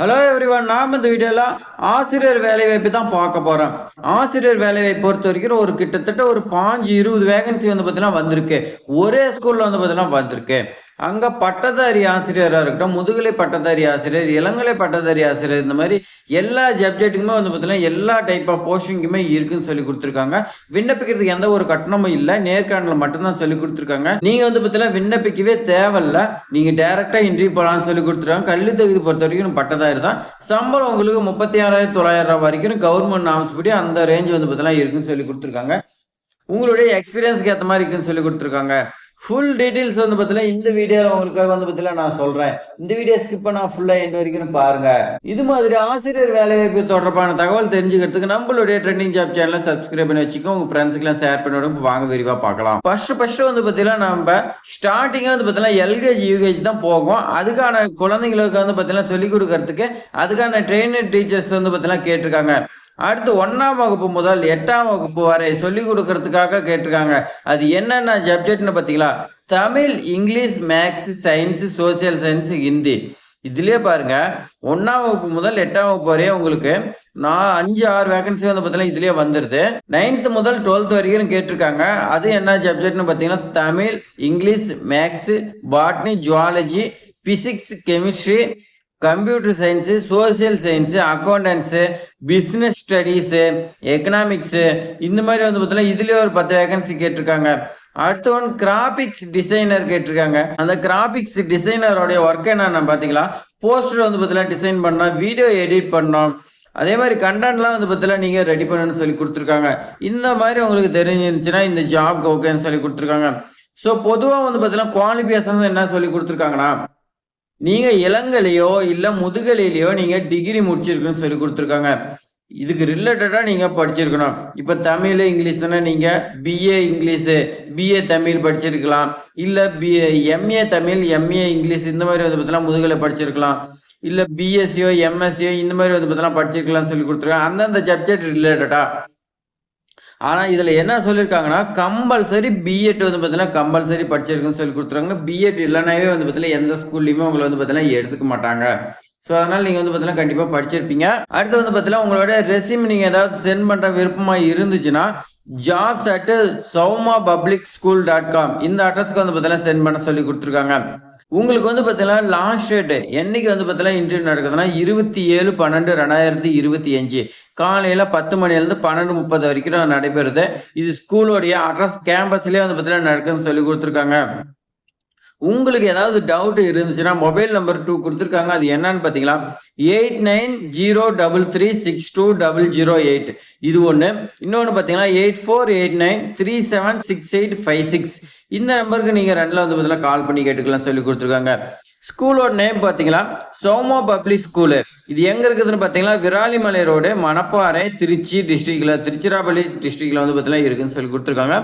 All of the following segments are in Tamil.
ஹலோ எவ்ரிவன் நாம் இந்த வீடியோல ஆசிரியர் வேலைவாய்ப்பு தான் பார்க்க போகிறோம் ஆசிரியர் வேலைவாய்ப்பு பொறுத்த வரைக்கும் ஒரு கிட்டத்தட்ட ஒரு பாஞ்சு இருபது வேகன்சி வந்து பார்த்தீங்கன்னா வந்திருக்கு. ஒரே ஸ்கூலில் வந்து பார்த்தீங்கன்னா வந்திருக்கு. அங்கே பட்டதாரி ஆசிரியராக இருக்கட்டும் முதுகலை பட்டதாரி ஆசிரியர் இளங்கலை பட்டதாரி ஆசிரியர் இந்த மாதிரி எல்லா சப்ஜெக்ட்டுக்குமே வந்து பார்த்தீங்கன்னா எல்லா டைப் ஆஃப் போஸ்டிங்குமே இருக்குன்னு சொல்லி கொடுத்துருக்காங்க. விண்ணப்பிக்கிறதுக்கு எந்த ஒரு கட்டணமும் இல்லை. நேர்காணல் மட்டும்தான் சொல்லி கொடுத்துருக்காங்க. நீங்கள் வந்து பார்த்தீங்கன்னா விண்ணப்பிக்கவே தேவையில்ல. நீங்கள் டேரெக்டாக இன்டர்வியூ போகலாம்னு சொல்லி கொடுத்துருக்காங்க. கல்வி தகுதி பொறுத்த வரைக்கும் பட்டதாரி தான். சம்பளம் உங்களுக்கு முப்பத்தி ஆறாயிரத்தி தொள்ளாயிரம் ரூபாய் வரைக்கும் கவர்மெண்ட் நாம்ஸ் படி அந்த ரேஞ்ச் வந்து பார்த்தீங்கன்னா இருக்குன்னு சொல்லி கொடுத்துருக்காங்க. உங்களுடைய எக்ஸ்பீரியன்ஸ்க்கு ஏற்ற மாதிரி இருக்குன்னு சொல்லி கொடுத்துருக்காங்க. ஃபுல் டீட்டெயில்ஸ் வந்து பார்த்தீங்கன்னா இந்த வீடியோவில் உங்களுக்காக வந்து பார்த்தீங்கன்னா நான் சொல்கிறேன் இந்த வீடியோ ஸ்கிப் பண்ணா ஃபுல்லாக எண்ட் வரைக்கும் பாருங்க. இது மாதிரி ஆசிரியர் வேலைவாய்ப்பு தொடர்பான தகவல் தெரிஞ்சுக்கிறதுக்கு நம்மளுடைய ட்ரெண்டிங் ஜாப் சேனலை சப்ஸ்கிரைப் பண்ணி வச்சுக்கோ உங்கள் ஃப்ரெண்ட்ஸுக்கெல்லாம் ஷேர் பண்ணி விடுங்க. வாங்க விரிவாக பார்க்கலாம். ஃபர்ஸ்ட் ஃபர்ஸ்ட் வந்து பார்த்தீங்கன்னா நம்ம ஸ்டார்டிங்காக வந்து பார்த்தீங்கன்னா எல்கேஜி யூகேஜி தான் போகும். அதுக்கான குழந்தைங்களுக்கு வந்து பார்த்தீங்கன்னா சொல்லிக் கொடுக்கறதுக்கு அதுக்கான ட்ரெயினர் டீச்சர்ஸ் வந்து பார்த்தீங்கன்னா கேட்டிருக்காங்க. அடுத்து ஒன்றாம் வகுப்பு முதல் எட்டாம் வகுப்பு வரை சொல்லிக் கொடுக்கறதுக்காக கேட்டிருக்காங்க. அது என்னென்ன சப்ஜெக்ட்னு பார்த்தீங்களா? Tamil English maths science social science Hindi. இதுலயே பாருங்க ஒன்னாம் வகுப்பு முதல் எட்டாம் வகுப்பு வரையும் உங்களுக்கு நான் அஞ்சு ஆறு வேகன்சி வந்து பார்த்தீங்கன்னா இதுலயே வந்துருது. நைன்த் முதல் டுவெல்த் வரைக்கும் கேட்டிருக்காங்க. அது என்ன சப்ஜெக்ட்னு பார்த்தீங்கன்னா Tamil English maths botany zoology physics chemistry computer science social science accountancy business studies economics இந்த மாதிரி வந்து பார்த்தீங்கன்னா இதுலேயே ஒரு பத்து வேகன்சி கேட்டிருக்காங்க. அடுத்த ஒன் கிராபிக்ஸ் டிசைனர் கேட்டிருக்காங்க. அந்த கிராபிக்ஸ் டிசைனரோடைய ஒர்க் என்னென்ன பார்த்தீங்களா போஸ்டர் வந்து பார்த்தீங்கன்னா டிசைன் பண்ணோம் வீடியோ எடிட் பண்ணோம். அதே மாதிரி கண்டென்ட்லாம் வந்து பார்த்தீங்கன்னா நீங்கள் ரெடி பண்ணணும்னு சொல்லி கொடுத்துருக்காங்க. இந்த மாதிரி உங்களுக்கு தெரிஞ்சிருந்துச்சுன்னா இந்த ஜாப்க்கு ஓகேன்னு சொல்லி கொடுத்துருக்காங்க. ஸோ பொதுவாக வந்து பார்த்தீங்கன்னா குவாலிஃபிகேஷன் என்ன சொல்லி கொடுத்துருக்காங்கன்னா நீங்கள் இளங்கலையோ இல்லை முதுகலையிலையோ நீங்கள் டிகிரி முடிச்சிருக்குன்னு சொல்லி கொடுத்துருக்காங்க. இதுக்கு ரிலேட்டடாக நீங்கள் படிச்சிருக்கணும். இப்போ தமிழ் இங்கிலீஷ் தானே நீங்கள் பிஏ இங்கிலீஷு பிஏ தமிழ் படிச்சிருக்கலாம். இல்லை BA MA Tamil MA English இந்த மாதிரி வந்து பார்த்தீங்கன்னா முதுகலை படிச்சிருக்கலாம். இல்லை பிஎஸ்சியோ எம்எஸ்சியோ இந்த மாதிரி வந்து பார்த்தீங்கன்னா படிச்சிருக்கலாம்னு சொல்லி கொடுத்துருக்காங்க. அந்தந்த சப்ஜெக்ட் ரிலேட்டடா ஆனால் இதில் என்ன சொல்லியிருக்காங்கன்னா கம்பல்சரி பிஎட் வந்து பார்த்தீங்கன்னா கம்பல்சரி படிச்சிருக்குன்னு சொல்லி கொடுத்துருவாங்க பிஎட் இல்லைனாவே வந்து பார்த்தீங்கன்னா எந்த ஸ்கூல்லையுமே உங்களை வந்து பார்த்தீங்கன்னா எடுத்துக்க மாட்டாங்க. ஸோ அதனால் நீங்கள் வந்து பார்த்தீங்கன்னா கண்டிப்பாக படிச்சிருப்பீங்க. அடுத்து வந்து பார்த்தீங்கன்னா உங்களோட ரெசியூம் நீங்கள் ஏதாவது சென்ட் பண்ணுற விருப்பமாக இருந்துச்சுன்னா jobs at Sowma public school dot com இந்த அட்ரஸ்க்கு வந்து பார்த்தீங்கன்னா சென்ட் பண்ண சொல்லி கொடுத்துருக்காங்க. உங்களுக்கு வந்து பார்த்தீங்கன்னா லாஸ்ட் டேட்டு என்னைக்கு வந்து பார்த்தீங்கன்னா இன்டர்வியூ நடக்குதுன்னா இருபத்தி ஏழு பன்னெண்டு ரெண்டாயிரத்தி இருபத்தி அஞ்சு. காலையில் பத்து மணிலேருந்து பன்னெண்டு முப்பது வரைக்கும் நடைபெறுது. இது ஸ்கூலோடைய அட்ரஸ் கேம்பஸ்லேயே வந்து பார்த்தீங்கன்னா நடக்குதுன்னு சொல்லி கொடுத்துருக்காங்க. உங்களுக்கு ஏதாவது டவுட் இருந்துச்சுன்னா மொபைல் நம்பர் டூ கொடுத்துருக்காங்க. அது என்னன்னு பார்த்தீங்களா? Eight nine zero double three six two double zero eight இது ஒன்று இன்னொன்று பார்த்தீங்கன்னா eight four eight nine three seven six eight five six இந்த நம்பருக்கு நீங்கள் ரெண்டில் வந்து பார்த்தீங்கன்னா கால் பண்ணி கேட்டுக்கலாம் சொல்லி கொடுத்துருக்காங்க. ஸ்கூலோட நேம் பார்த்தீங்கன்னா சோமோ பப்ளிக் ஸ்கூலு. இது எங்கே இருக்குதுன்னு பார்த்தீங்கன்னா விராலிமலை ரோடு மணப்பாறை திருச்சி டிஸ்ட்ரிக்டில் திருச்சிராப்பள்ளி டிஸ்ட்ரிக்டில் வந்து பார்த்தீங்கன்னா இருக்குன்னு சொல்லி கொடுத்துருக்காங்க.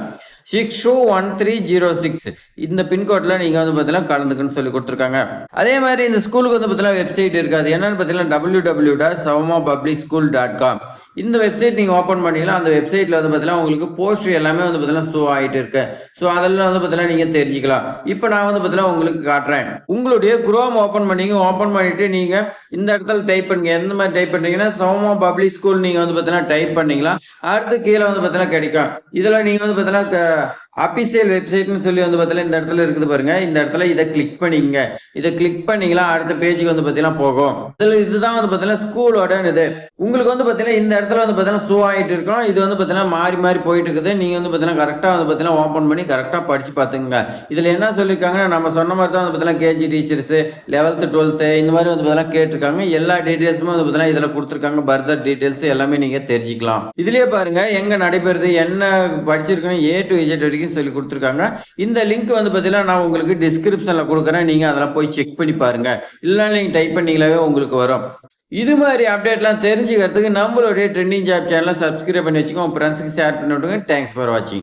Six two one three zero six இந்த பின்கோடில் நீங்கள் வந்து பார்த்தீங்கன்னா கலந்துக்குன்னு சொல்லி கொடுத்துருக்காங்க. அதே மாதிரி இந்த ஸ்கூலுக்கு வந்து பார்த்தீங்கன்னா வெப்சைட் இருக்காது. என்னன்னு பார்த்தீங்கன்னா W W dot Sowma public school dot com இந்த வெப்சைட் நீங்கள் ஓப்பன் பண்ணீங்கன்னா அந்த வெப்சைட்டில் வந்து பார்த்தீங்கன்னா உங்களுக்கு போஸ்டர் எல்லாமே வந்து பார்த்தீங்கன்னா ஷோ ஆகிட்டு இருக்கு. ஸோ அதெல்லாம் வந்து பார்த்தீங்கன்னா நீங்கள் தெரிஞ்சுக்கலாம். இப்போ நான் வந்து பார்த்தீங்கன்னா உங்களுக்கு காட்டுறேன். உங்களுடைய குரோம் ஓப்பன் பண்ணீங்க ஓப்பன் பண்ணிட்டு நீங்கள் இந்த இடத்துல டைப் பண்ணுங்க. எந்த மாதிரி டைப் பண்ணுறீங்கன்னா சோமா பப்ளிக் ஸ்கூல் நீங்கள் வந்து பார்த்தீங்கன்னா டைப் பண்ணீங்களா? அடுத்து கீழே வந்து பார்த்தீங்கன்னா கிடைக்கும். இதில் நீங்கள் வந்து பார்த்தீங்கன்னா அபிஷியல் வெப்சைட்னு சொல்லி வந்து பார்த்தீங்கன்னா இந்த இடத்துல இருக்குது பாருங்க இந்த இடத்துல இதை கிளிக் பண்ணிங்க இதை கிளிக் பண்ணீங்களா அடுத்த பேஜுக்கு வந்து பார்த்தீங்கன்னா போகும் இதில் இதுதான் வந்து பார்த்தீங்கன்னா ஸ்கூலோட இது உங்களுக்கு வந்து பார்த்தீங்கன்னா இந்த இடத்துல வந்து பார்த்தீங்கன்னா ஷூ ஆகிட்டு இருக்கோம் இது வந்து பார்த்தீங்கன்னா மாறி மாறி போயிட்டு இருக்குது நீங்கள் வந்து பார்த்தீங்கன்னா கரெக்டாக வந்து பார்த்தீங்கன்னா ஓப்பன் பண்ணி கரெக்டாக படிச்சு பார்த்துங்க இதில் என்ன சொல்லியிருக்காங்கன்னா நம்ம சொன்ன மாதிரி தான் வந்து பார்த்தீங்கன்னா கேஜி டீச்சர்ஸ் லெவல்த்து டுவெல்த்து இந்த மாதிரி வந்து பார்த்தீங்கன்னா கேட்டிருக்காங்க எல்லா டீட்டெயில்ஸுமே வந்து பார்த்தீங்கன்னா இதில் கொடுத்துருக்காங்க பர்தர் டீட்டெயில்ஸ் எல்லாமே நீங்கள் தெரிஞ்சுக்கலாம் இதுலேயே பாருங்க எங்கே நடைபெறுது என்ன படிச்சிருக்கோம் ஏ டு இஜெட் வரைக்கும் சொல்லி கொடுத்துருக்காங்க. இந்த லிங்க் வந்து பார்த்தீங்கன்னா நான் உங்களுக்கு டிஸ்கிரிப்ஷனில் கொடுக்குறேன். நீங்கள் அதெல்லாம் போய் செக் பண்ணி பாருங்க. இல்லைன்னா நீங்கள் டைப் பண்ணீங்களாவே உங்களுக்கு வரும். இது மாதிரி அப்டேட்லாம் தெரிஞ்சுக்கிறதுக்கு நம்மளுடைய ட்ரெண்டிங் ஜாப் சேனலை சப்ஸ்கிரைப் பண்ணி வச்சுக்கோங்க. உங்கள் ஃப்ரெண்ட்ஸுக்கு ஷேர் பண்ணி விட்டுங்க தேங்க்ஸ் ஃபார் வாட்சிங்